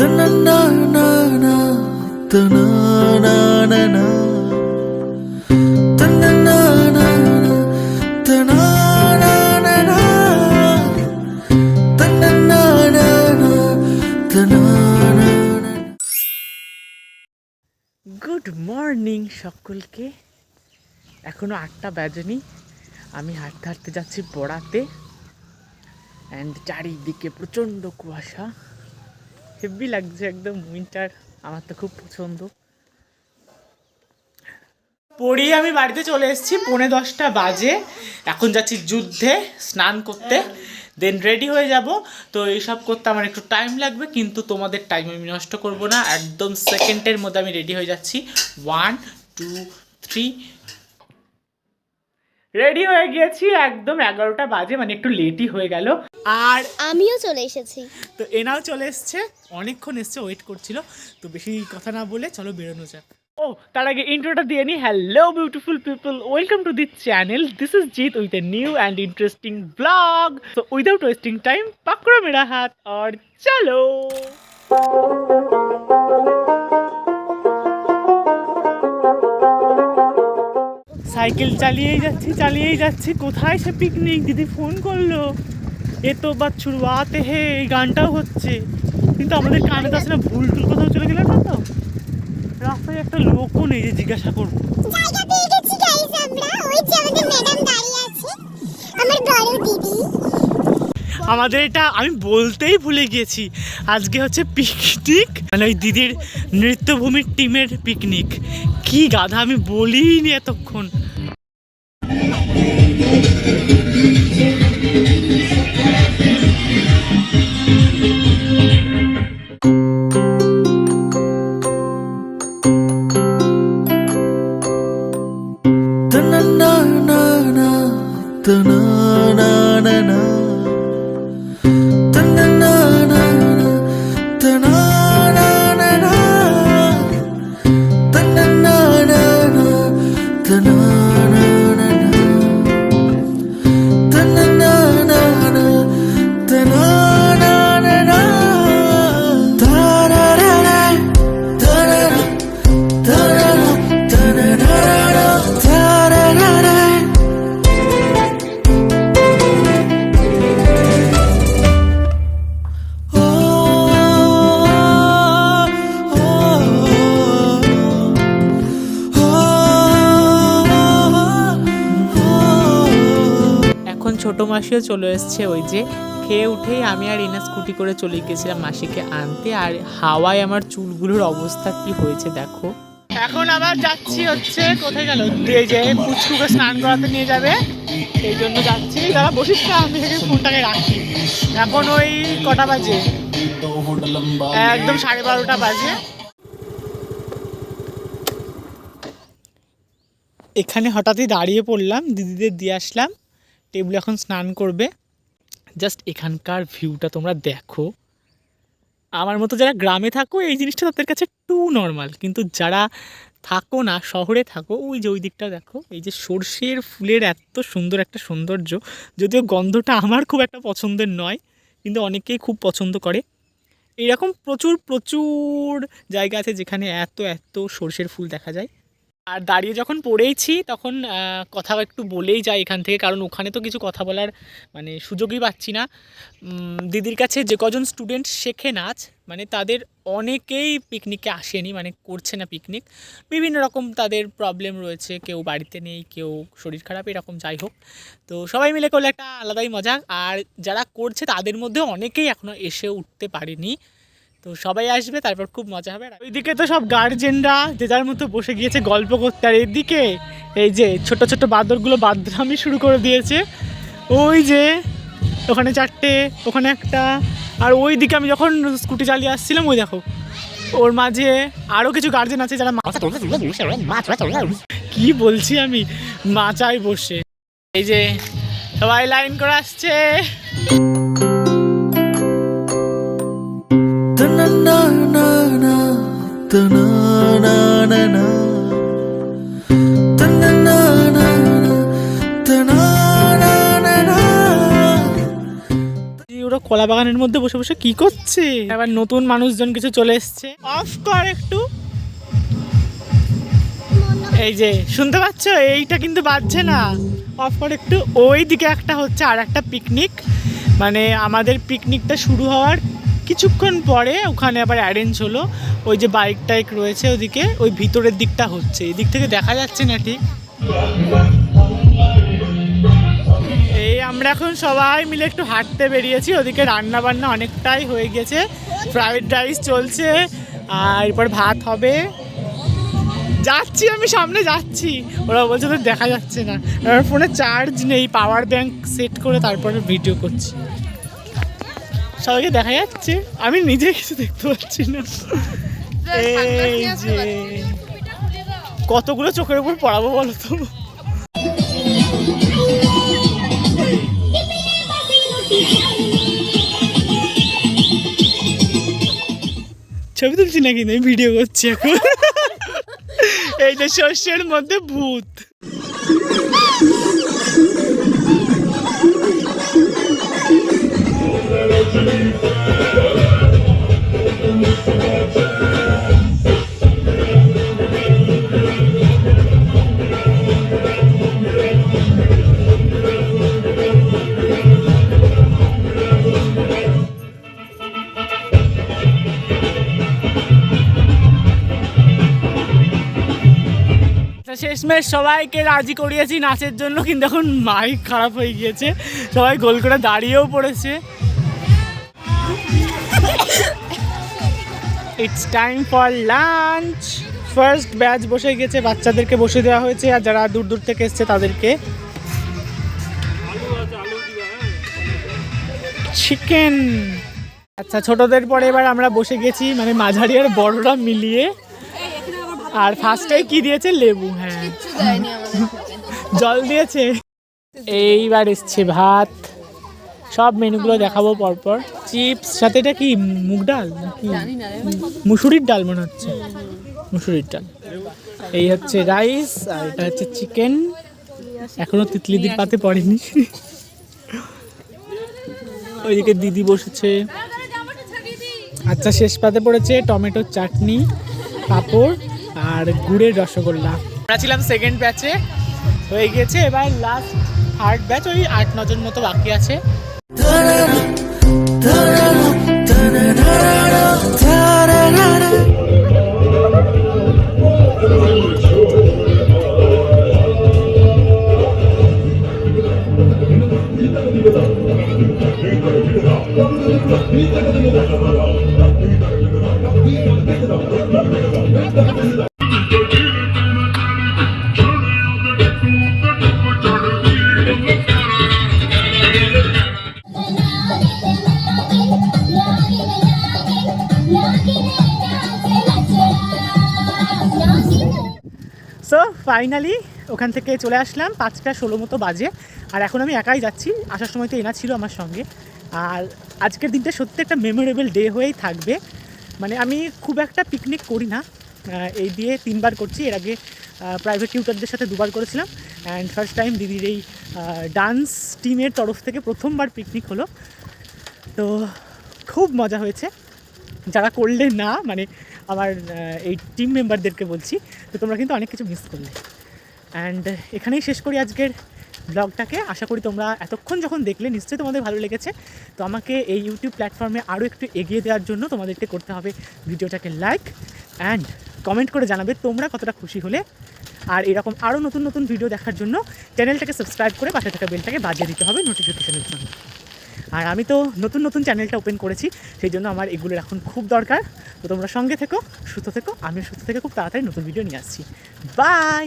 Good morning সকলকে। এখনও আটটা বাজেনি। আমি হাঁটতে হাঁটতে যাচ্ছি পড়াতে অ্যান্ড চারিদিকে প্রচণ্ড কুয়াশা। হেভি লাগছে একদম উইন্টার আমার তো খুব পছন্দ। পড়িয়ে আমি বাড়িতে চলে এসেছি পৌনে দশটা বাজে। এখন যাচ্ছি যুদ্ধে, স্নান করতে। দেন রেডি হয়ে যাব। তো এইসব করতে আমার একটু টাইম লাগবে, কিন্তু তোমাদের টাইম আমি নষ্ট করব না। একদম সেকেন্ডের মধ্যে আমি রেডি হয়ে যাচ্ছি। ওয়ান টু থ্রি রেডি হয়ে গিয়েছি একদম এগারোটা বাজে মানে একটু লেটই হয়ে গেল। আর আমিও চলে এসেছি। তো এনাও চলে এসছে অনেকক্ষণ এসছে ওয়েট করছিল। তো বেশি কথা না বলে চলো বেরোনো যাক। ও তার আগে ইন্ট্রোটা দিয়ে নি। Hello beautiful people welcome to this channel this is Jeet with a new and interesting blog তো উইদাউট ওয়েস্টিং টাইম পাকড়ো মেরা হাত আর চলো সাইকেল চালিয়েই যাচ্ছি চালিয়েই যাচ্ছি। কোথায় সে পিকনিক দিদি ফোন করল। এ তো বা ছুড়ওয়াতে হে এই গানটাও হচ্ছে। কিন্তু আমাদের কানে তো আসলে ভুল টুল কোথাও চলে গেলাম না তো? রাস্তায় একটা লোকও নেই যে জিজ্ঞাসা করব। আমাদের এটা আমি বলতেই ভুলে গিয়েছি। আজকে হচ্ছে পিকনিক মানে ওই দিদির নৃত্যভূমির টিমের পিকনিক কি গাধা আমি বলিনি এতক্ষণ। முத்தனான মাসিও চলে এসছে। ওই যে খেয়ে উঠেই আমি আর এনা স্কুটি করে চলে গেছিলাম মাসিকে আনতে। আর হাওয়ায় আমার চুলগুলোর অবস্থা কি হয়েছে দেখো। এখন আবার যাচ্ছি হচ্ছে, কোথায় গেল? দিয়ে যে পুচকুকে স্নান করাতে নিয়ে যাবে। সেই জন্য যাচ্ছি। দাদা, বসিস না, আমি ফোনটাকে রাখি। এখন ওই কটা বাজে? একদম সাড়ে বারোটা বাজে। এখানে হঠাৎই দাঁড়িয়ে পড়লাম, দিদিদের দিয়ে আসলাম। টেবিল এখন স্নান করবে। জাস্ট এখানকার ভিউটা তোমরা দেখো। আমার মতো যারা গ্রামে থাকো, এই জিনিসটা তাদের কাছে টু নর্মাল কিন্তু যারা থাকো না, শহরে থাকো, ওই যে ওই দিকটা দেখো, এই যে সর্ষের ফুলের এত সুন্দর একটা সৌন্দর্য। যদিও গন্ধটা আমার খুব একটা পছন্দের নয়, কিন্তু অনেকেই খুব পছন্দ করে। এরকম প্রচুর প্রচুর জায়গা আছে যেখানে এত এত সর্ষের ফুল দেখা যায়। আর দাঁড়িয়ে যখন পড়েইছি, তখন কথা একটু বলেই যাই এখান থেকে, কারণ ওখানে তো কিছু কথা বলার মানে সুযোগই পাচ্ছি না। দিদির কাছে যে কজন স্টুডেন্ট শেখে নাচ মানে তাদের অনেকেই পিকনিকে আসেনি মানে করছে না পিকনিক বিভিন্ন রকম তাদের প্রবলেম রয়েছে, কেউ বাড়িতে নেই, কেউ শরীর খারাপ, এরকম যাই হোক। তো সবাই মিলে করলে একটা আলাদাই মজা, আর যারা করছে তাদের মধ্যে অনেকেই এখনও এসে উঠতে পারেনি। তো সবাই আসবে তারপর খুব মজা হবে। আর ওইদিকে তো সব গার্জেনরা যে যার মতো বসে গিয়েছে গল্প করতে। আর এদিকে এই যে ছোট ছোট বাদরগুলো বাদরামি শুরু করে দিয়েছে। ওই যে ওখানে চারটে ওখানে একটা। আর ওই দিকে আমি যখন স্কুটি চালিয়ে আসছিলাম ওই দেখো ওর মাঝে আরও কিছু গার্জেন আছে যারা কি বলছি আমি? মাচায় বসে। এই যে সবাই লাইন করে আসছে। ওরা কলা বাগানের মধ্যে বসে বসে কি করছে? এবার নতুন মানুষজন কিছু চলে এসছে। অফ কর একটু। এই যে, শুনতে পাচ্ছ? এইটা কিন্তু বাজছে না। অফ করে একটু। ওই দিকে একটা হচ্ছে আর একটা পিকনিক মানে আমাদের পিকনিকটা শুরু হওয়ার কিছুক্ষণ পরে ওখানে আবার অ্যারেঞ্জ হলো, ওই যে বাইক টাইক রয়েছে ওদিকে, ওই ভিতরের দিকটা হচ্ছে। এই দিক থেকে দেখা যাচ্ছে না ঠিক। এই আমরা এখন সবাই মিলে একটু হাঁটতে বেরিয়েছি, ওদিকে রান্না বান্না অনেকটাই হয়ে গেছে। ফ্রাইড রাইস চলছে, আর এরপর ভাত হবে। যাচ্ছি আমি, সামনে যাচ্ছি। ওরা বলছে তো দেখা যাচ্ছে না। আমার ফোনে চার্জ নেই পাওয়ার ব্যাংক সেট করে তারপরে ভিডিও করছি। সবাইকে দেখা যাচ্ছে। আমি নিজে কিছু দেখতে পাচ্ছি না। এই যে কতগুলো চোখের উপর পড়াবো বলো তো? ছবি তুলছি নাকি? আমি ভিডিও করছি এখন। এই যে শস্যের মধ্যে ভূত। শেষমেশ সবাইকে রাজি করিয়েছি নাচের জন্য, কিন্তু এখন মাইক খারাপ হয়ে গিয়েছে। সবাই গোল করে দাঁড়িয়েও পড়েছে। It's time for lunch first batch বসে গেছে, বাচ্চাদেরকে বসে দেওয়া হয়েছে, আর যারা দূর দূর থেকে এসছে তাদেরকে চিকেন আচ্ছা ছোটদের পরে এবার আমরা বসে গেছি মানে মাঝারি আর বড়রা মিলিয়ে। আর ফার্স্টে কি দিয়েছে? লেবু হ্যাঁ। জল দিয়েছে। এইবার এসছে ভাত। সব মেনুগুলো দেখাবো পরপর। চিপস সাথে এটা কি মুগ ডাল নাকি? মুসুরির ডাল মনে হচ্ছে। মুসুরির ডাল। এই হচ্ছে রাইস আর এটা হচ্ছে চিকেন। এখনও তিতলিদির পাতে পড়েনি। ওইদিকে দিদি বসেছে। আচ্ছা শেষ পাতে পড়েছে টমেটোর চাটনি পাঁপড় আর গুড়ের রসগোল্লা। আমরা ছিলাম সেকেন্ড ব্যাচে হয়ে গেছে, এবার লাস্ট থার্ড ব্যাচ ওই আট, নজন মতো বাকি আছে। সো ফাইনালি ওখান থেকে চলে আসলাম। পাঁচটা ষোলো মতো বাজে। আর এখন আমি একাই যাচ্ছি। আসার সময় তো এনা ছিল আমার সঙ্গে। আর আজকের দিনটা সত্যি একটা মেমোরেবল ডে হয়েই থাকবে। মানে আমি খুব একটা পিকনিক করি না। এই দিয়ে তিনবার করছি। এর আগে প্রাইভেট টিউটারদের সাথে দুবার করেছিলাম। অ্যান্ড ফার্স্ট টাইম দিদির এই ডান্স টিমের তরফ থেকে প্রথমবার পিকনিক হলো। তো খুব মজা হয়েছে। যারা করলে না মানে আমার এই টিম মেম্বারদেরকে বলছি, তো তোমরা কিন্তু অনেক কিছু মিস করলে। অ্যান্ড এখানেই শেষ করি আজকের ব্লগটাকে আশা করি তোমরা এতক্ষণ যখন দেখলে, নিশ্চয়ই তোমাদের ভালো লেগেছে। তো আমাকে এই ইউটিউব প্ল্যাটফর্মে আরও একটু এগিয়ে দেওয়ার জন্য তোমাদেরকে করতে হবে ভিডিওটাকে লাইক অ্যান্ড কমেন্ট করে জানাবে তোমরা কতটা খুশি হলে। আর এরকম আরও নতুন নতুন ভিডিও দেখার জন্য চ্যানেলটাকে সাবস্ক্রাইব করে পাশে থাকা বেলটাকে বাজিয়ে দিতে হবে নোটিফিকেশনের জন্য। আর আমি তো নতুন নতুন চ্যানেলটা ওপেন করেছি, সেই জন্য আমার এগুলোর এখন খুব দরকার। তো তোমরা সঙ্গে থেকো, সুস্থ থেকো আমি সুস্থ থেকে খুব তাড়াতাড়ি নতুন ভিডিও নিয়ে আসছি। বাই